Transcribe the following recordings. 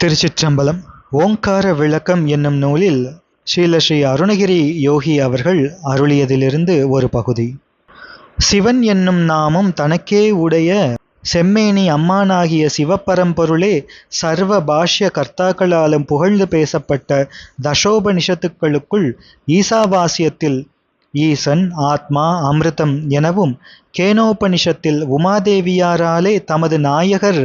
திருச்சிற்றம்பலம் ஓங்கார விளக்கம் என்னும் நூலில் ஸ்ரீல ஸ்ரீ அருணகிரி யோகி அவர்கள் அருளியதிலிருந்து ஒரு பகுதி. சிவன் என்னும் நாமம் தனக்கே உடைய செம்மேனி அம்மானாகிய சிவப்பரம்பொருளே சர்வ பாஷ்ய கர்த்தாக்களாலும் புகழ்ந்து பேசப்பட்ட தசோபனிஷத்துக்களுக்குள் ஈசாவாசியத்தில் ஈசன் ஆத்மா அமிர்தம் எனவும் கேனோபனிஷத்தில் உமாதேவியாராலே தமது நாயகர்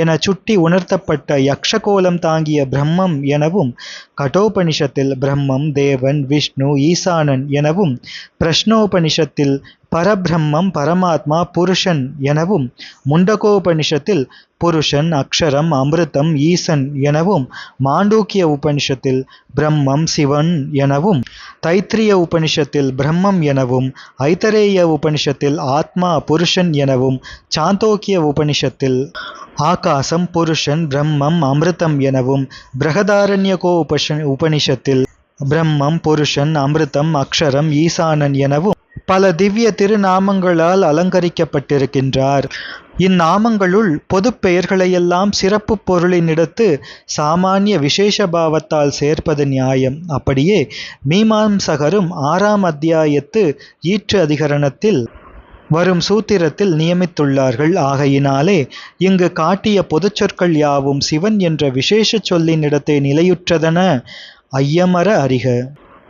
என சுட்டி உணர்த்தப்பட்ட யக்ஷகோலம் தாங்கிய பிரம்மம் எனவும் கடோபனிஷத்தில் பிரம்மம் தேவன் விஷ்ணு ஈசானன் எனவும் பிரஷ்னோபனிஷத்தில் பரபிரம்மம் பரமாத்மா புருஷன் எனவும் முண்டகோபனிஷத்தில் புருஷன் அக்ஷரம் அமிர்தம் ஈசன் எனவும் மாண்டூக்கிய உபனிஷத்தில் பிரம்மம் சிவன் எனவும் தைத்திரிய உபனிஷத்தில் பிரம்மம் எனவும் ஐத்தரேய உபனிஷத்தில் ஆத்மா புருஷன் எனவும் சாந்தோக்கிய உபனிஷத்தில் ஆகாசம் புருஷன் பிரம்மம் அமிர்தம் எனவும் பிரகதாரண்யகோ உபஷ உபனிஷத்தில் பிரம்மம் புருஷன் அமிர்தம் அக்ஷரம் ஈசானன் எனவும் பல திவ்ய திருநாமங்களால் அலங்கரிக்கப்பட்டிருக்கின்றார். இந்நாமங்களுள் பொது பெயர்களையெல்லாம் சிறப்பு பொருளினிடத்து சாமானிய விசேஷ பாவத்தால் சேர்ப்பது நியாயம். அப்படியே மீமாம்சகரும் ஆறாம் அத்தியாயத்து ஈற்று அதிகரணத்தில் வரும் சூத்திரத்தில் நியமித்துள்ளார்கள். ஆகையினாலே இங்கு காட்டிய பொதுச்சொற்கள் யாவும் சிவன் என்ற விசேஷ சொல்லினிடத்தை நிலையுற்றதென ஐயமர அறிக.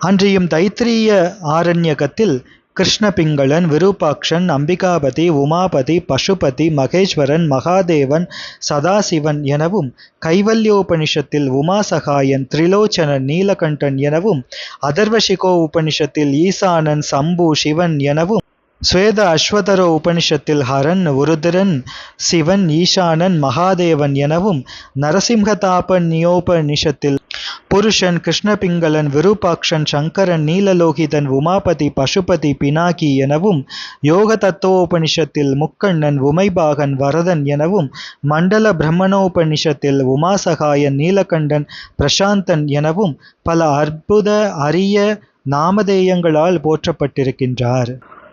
அன்றியும் தைத்திரிய ஆரண்யகத்தில் கிருஷ்ணபிங்களன் விருபாக்ஷன் அம்பிகாபதி உமாபதி பசுபதி மகேஸ்வரன் மகாதேவன் சதாசிவன் எனவும் கைவல்யோபனிஷத்தில் உமாசகாயன் திரிலோச்சனன் நீலகண்டன் எனவும் அதர்வசிகோ உபனிஷத்தில் ஈசானன் சம்பு சிவன் எனவும் சுவேத அஸ்வதர உபனிஷத்தில் ஹரன் உருதிரன் சிவன் ஈசானன் மகாதேவன் எனவும் நரசிம்ஹதாபன் நரசிம்ஹதாபநியோபனிஷத்தில் புருஷன் கிருஷ்ணபிங்களன் விரூபாக்ஷன் சங்கரன் நீலலோகிதன் உமாபதி பசுபதி பினாகி எனவும் யோக தத்துவோபனிஷத்தில் முக்கண்ணன் உமைபாகன் வரதன் எனவும் மண்டல பிரம்மணோபனிஷத்தில் உமாசகாயன் நீலகண்டன் பிரசாந்தன் எனவும் பல அற்புத அரிய நாமதேயங்களால் போற்றப்பட்டிருக்கின்றார்.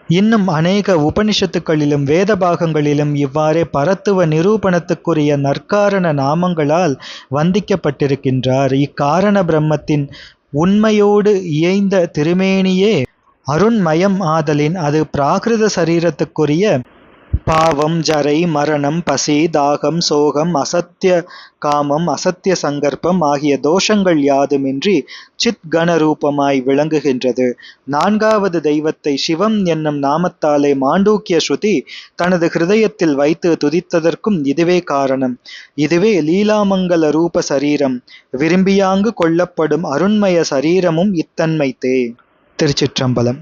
இன்னும் அநேக உபனிஷத்துக்களிலும் வேத பாகங்களிலும் இவ்வாறே பரத்துவ நிரூபணத்துக்குரிய நற்காரண நாமங்களால் வந்திக்கப்பட்டிருக்கின்றார். இக்காரண பிரம்மத்தின் உண்மையோடு இயைந்த திருமேனியே அருண்மயம் ஆதலின் அது பிராகிருத சரீரத்துக்குரிய பாவம் ஜரை மரணம் பசி தாகம் சோகம் அசத்திய காமம் அசத்திய சங்கற்பம் ஆகிய தோஷங்கள் யாதுமின்றி சித் கணரூபமாய் விளங்குகின்றது. நான்காவது தெய்வத்தை சிவம் என்னும் நாமத்தாலே மாண்டூக்கிய ஸ்ருதி தனது ஹிருதயத்தில் வைத்து துதித்ததற்கும் இதுவே காரணம். இதுவே லீலாமங்கல ரூப சரீரம். விரும்பியாங்கு கொள்ளப்படும் அருண்மய சரீரமும் இத்தன்மைத்தே. திருச்சிற்றம்பலம்.